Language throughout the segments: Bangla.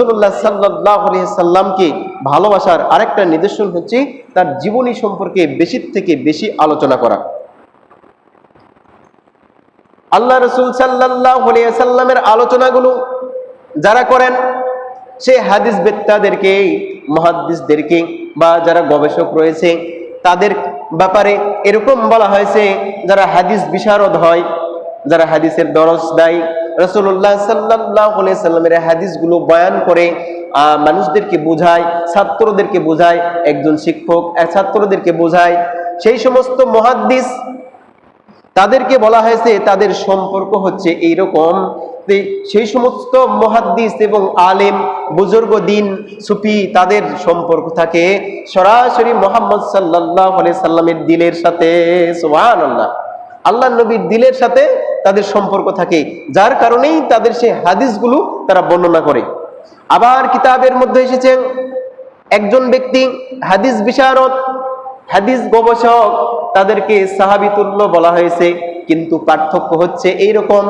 রসুল্লাহ সাল্লাহ সাল্লামকে ভালোবাসার আরেকটা নিদর্শন হচ্ছে তার জীবনী সম্পর্কে বেশি থেকে বেশি আলোচনা করা। আল্লাহ রসুল সাল্লাহ সাল্লামের আলোচনাগুলো যারা করেন, সে হাদিস বেত্তাদেরকে মহাদিসদেরকে বা যারা গবেষক রয়েছে, তাদের ব্যাপারে এরকম বলা হয়েছে, যারা হাদিস বিশারদ হয়, যারা হাদিসের দরজ দেয় রসুল্লাহ সাল্লাহ সাল্লামের হাদিসগুলো বয়ান করে মানুষদেরকে বোঝায়, ছাত্রদেরকে বোঝায়, একজন শিক্ষক ছাত্রদেরকে বোঝায়। সেই সমস্ত মহাদ্দিস তাদেরকে বলা হয়েছে, তাদের সম্পর্ক হচ্ছে এইরকম যে সেই সমস্ত মহাদ্দিস এবং আলেম, বুজুর্গ, দিন, সুফি তাদের সম্পর্ক থাকে। সরাসরি মোহাম্মদ সাল্লাহ সাল্লামের দিলের সাথে সোহান আল্লাহ আল্লাহ নবীর দিলের সাথে তাদের সম্পর্ক থাকে। যার কারণেই তাদের সেই হাদিসগুলো তারা বর্ণনা করে। আবার কিতাবের মধ্যে এসেছেন, একজন ব্যক্তি হাদিস বিশারদ, হাদিস গবেষক, তাদেরকে সাহাবিতুল্য বলা হয়েছে, কিন্তু পার্থক্য হচ্ছে এইরকম।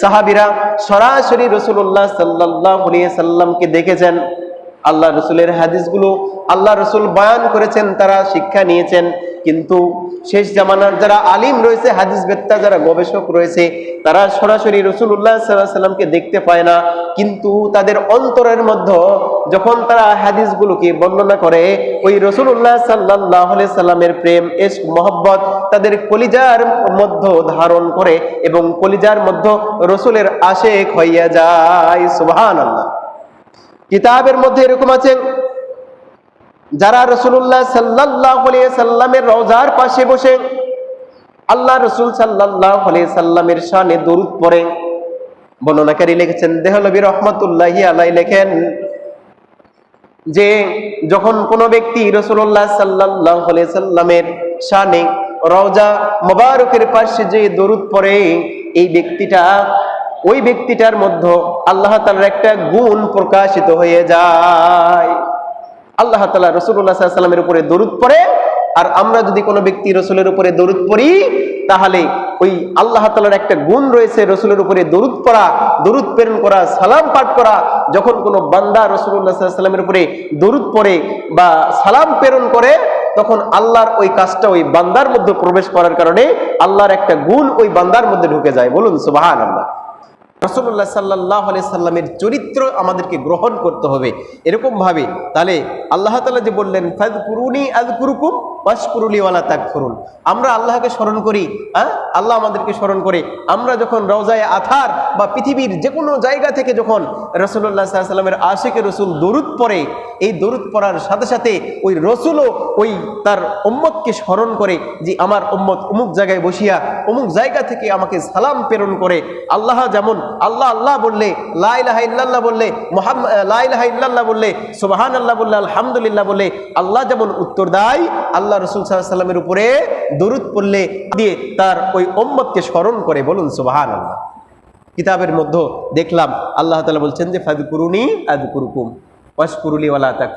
সাহাবিরা সরাসরি রসুল্লাহ সাল্লাহ সাল্লামকে দেখেছেন, আল্লাহ রসুলের হাদিসগুলো, আল্লাহ রসুল বয়ান করেছেন, তারা শিক্ষা নিয়েছেন। কিন্তু শেষ জামানার যারা আলিম রয়েছে, হাদিস বেত্তা যারা গবেষক রয়েছে, তারা সরাসরি রসুল্লাহ সাল্লাহ সাল্লামকে দেখতে পায় না। কিন্তু তাদের অন্তরের মধ্যে যখন তারা হাদিসগুলোকে বর্ণনা করে, ওই রসুল্লাহ সাল্লাহ সাল্লামের প্রেম এস মোহব্বত তাদের কলিজার মধ্যে ধারণ করে এবং কলিজার মধ্যে রসুলের আশেক হইয়া যায়। আল্লাহ কিতাবের মধ্যে এরকম আছে যারা রসুল্লাহ সাল্লাহ সাল্লামের রওজার পাশে বসে, আল্লাহ রসুল সাল্লাহ সাল্লামের শানে দরুদ পড়ে। বর্ণনাকারী লিখেছেন দেহলবী রহমতুল্লাহি আলাই লেখেন যে, যখন কোনো ব্যক্তি রসুল্লাহ সাল্লাহ সাল্লামের শানে রওজা মোবারকের পাশে যে দরুদ পড়ে, এই ব্যক্তিটা, ওই ব্যক্তিটার মধ্যে আল্লাহ তালার একটা গুণ প্রকাশিত হয়ে যায়। আল্লাহ তালা রসুল্লাহ সাল্লামের উপরে দরুদ পড়ে। আর আমরা যদি কোনো ব্যক্তি রসুলের উপরে দরুদ পড়ি, তাহলে ওই আল্লাহ তালার একটা গুণ রয়েছে রসুলের উপরে দরুদ পড়া, দরুদ প্রেরণ করা, সালাম পাঠ করা। যখন কোনো বান্দা রসুল্লাহ সাল্লামের উপরে দরুদ পড়ে বা সালাম প্রেরণ করে, তখন আল্লাহর ওই কাজটা ওই বান্দার মধ্যে প্রবেশ করার কারণে আল্লাহর একটা গুণ ওই বান্দার মধ্যে ঢুকে যায়। বলুন সুবাহান আল্লাহ রসুল্লাহ সাল্লাহ সাল্লামের চরিত্র আমাদেরকে গ্রহণ করতে হবে। এরকমভাবে তাহলে আল্লাহ তালা যে বললেন ফাদ কুরুনি আদ কুরুকুম ওয়াসকুরুলি ওয়ালা তাক করুন আমরা আল্লাহকে স্মরণ করি হ্যাঁ? আল্লাহ আমাদেরকে স্মরণ করে। আমরা যখন রওজায় আথার বা পৃথিবীর যে কোনো জায়গা থেকে যখন রসুল্লাহ সাল্লামের আশেকে রসুল দরুদ পড়ে, এই দরুদ পড়ার সাথে সাথে ওই রসুলও ওই তার উম্মতকে স্মরণ করে যে আমার উম্মত অমুক জায়গায় বসিয়া, অমুক জায়গা থেকে আমাকে সালাম প্রেরণ করে। আল্লাহ যেমন, আল্লাহ আল্লাহ বললে লাইলাহা ইল্লাল্লাহ বললে মোহাম্মদ লাইলাহা ইল্লাল্লাহ বললে সুবাহান আল্লাহ বললে, আলহামদুলিল্লাহ বললে, আল্লাহ যেমন উত্তর দেয়, আল্লাহ রসুল সাল্লামের উপরে দরুদ পড়লে দিয়ে তার ওই ওম্মতকে স্মরণ করে বলুন সুবাহান আল্লাহ কিতাবের মধ্যে দেখলাম, আল্লাহ তালা বলছেন যে ফাদ কুরুনি আদ কুরুকুম ওয়াসকুরুলি ওয়ালা তাক